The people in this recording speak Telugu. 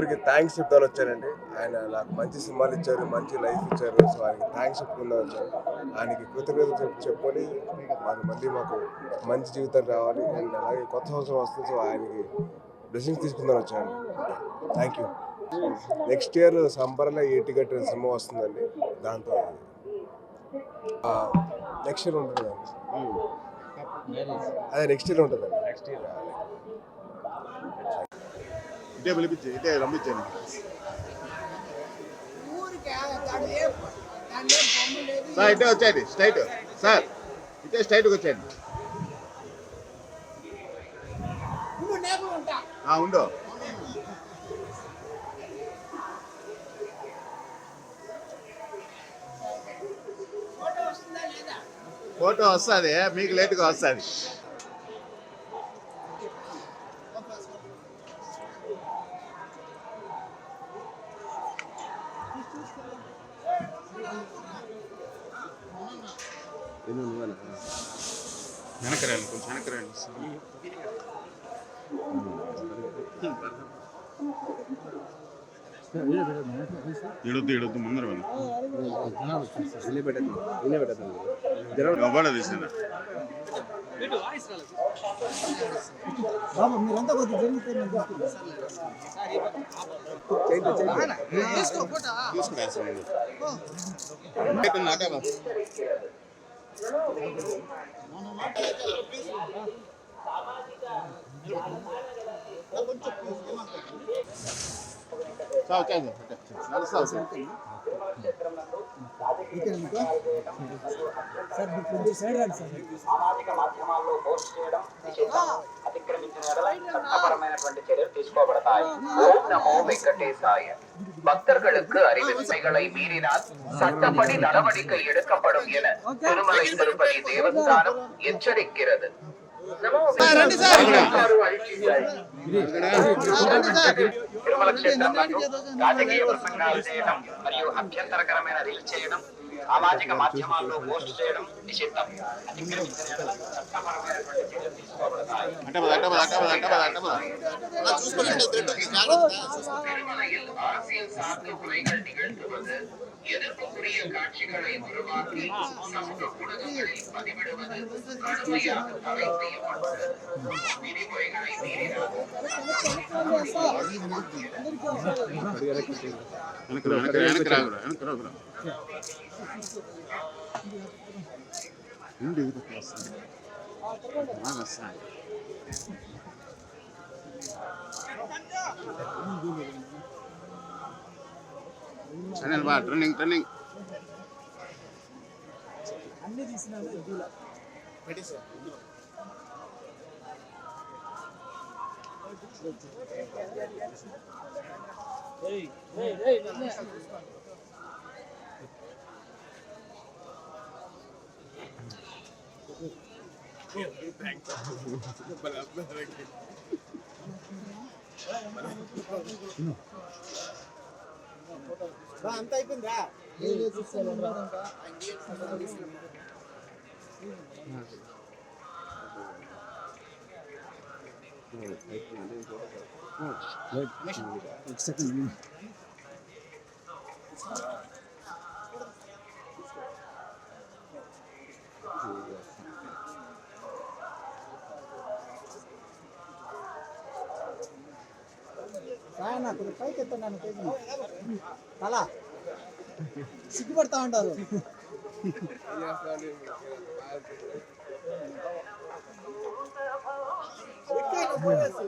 మెంబర్కి థ్యాంక్స్ చెప్తాను వచ్చానండి. ఆయన నాకు మంచి సినిమాలు ఇచ్చారు మంచి లైఫ్ ఇచ్చారు. సో ఆయనకి థ్యాంక్స్ చెప్పుకుందాం వచ్చాను ఆయనకి కృతజ్ఞత చెప్పు చెప్పుకొని మాకు మళ్ళీ మాకు మంచి జీవితం రావాలి. అండ్ అలాగే కొత్త సంవత్సరం వస్తుంది. సో ఆయనకి బ్లెస్సింగ్స్ తీసుకుందాం వచ్చాను. థ్యాంక్ యూ నెక్స్ట్ ఇయర్ సంబర్లో ఏటి గట్టిన సినిమా వస్తుందండి. దాంతో నెక్స్ట్ ఇయర్ ఉంటుంది అదే నెక్స్ట్ ఇయర్ ఉంటుందండి. నెక్స్ట్ ఇయర్ ఇటే పిలిపించి ఇటే పంపించాను సార్ ఇటే వచ్చేయండి స్ట్రైట్. సార్ ఇటే స్ట్రైట్గా వచ్చేయండి. ఆ, ఉండు. ఫోటో వస్తుంది మీకు లేట్గా వస్తుంది. వెనకరాలి కొంచెం వెనకరాలి ఇడొద్దు ఇడొద్దు ముందర వాళ్ళు. ఎవడ తీసిన బాబు మీరంతా కొద్దిగా జరిగితే నేను తీసుకురాసి అయిపోయింది అటే బా. సార్ వచ్చేయండి నడుస్తా వచ్చేయండి ఓకేనా సార్ మీరు కొద్దిగా సైడ్ రండి సార్ సామాజిక మాధ్యమాల్లో పోస్ట్ చేయడం నిషేధం అతిక్రమించిన ఎడల చట్టపరమైనటువంటి చర్యలు తీసుకోబడతాయి ఓం నమో వెంకటేశాయ பக்தர்களுக்கு அறிவிப்பைகளை மீறினால் சட்டப்படி நடவடிக்கை எடுக்கப்படும் என திருமலை திருப்பதி தேவஸ்தானம் எச்சரிக்கிறது తిరుమల క్షేత్రం నందు రాజకీయ ప్రసంగాలు చేయడం మరియు అభ్యంతరకరమైన రీల్ చేయడం సామాజిక మాధ్యమాల్లో పోస్ట్ చేయడం నిషిద్ధం. అతిక్రమించిన చట్టపరమైనటువంటి அரசியல் சார்ந்த உரைகள் நிகழ்த்துவது எதிர்ப்புக்குரிய காட்சிகளை உருவாக்கி சமூக ஊடகங்களில் பதிவிடுவது கடுமையாக தடை செய்யப்பட்டது விதிமுறைகளை மீறினால் వెనకరా వెనకరా వెనకరా వెనకరా వెనకరా ఉండి ఇది వస్తుంది బాగా వస్తుంది ఛానల్ బా ట్రెండింగ్ అంత అయిపోయిందా సెకండ్ సాయన కొద్దిగా పైకి ఎత్తున్నాను కేజీ. తల. సిగ్గుపడతా ఉంటారు. ఎక్కువ పోయేసి.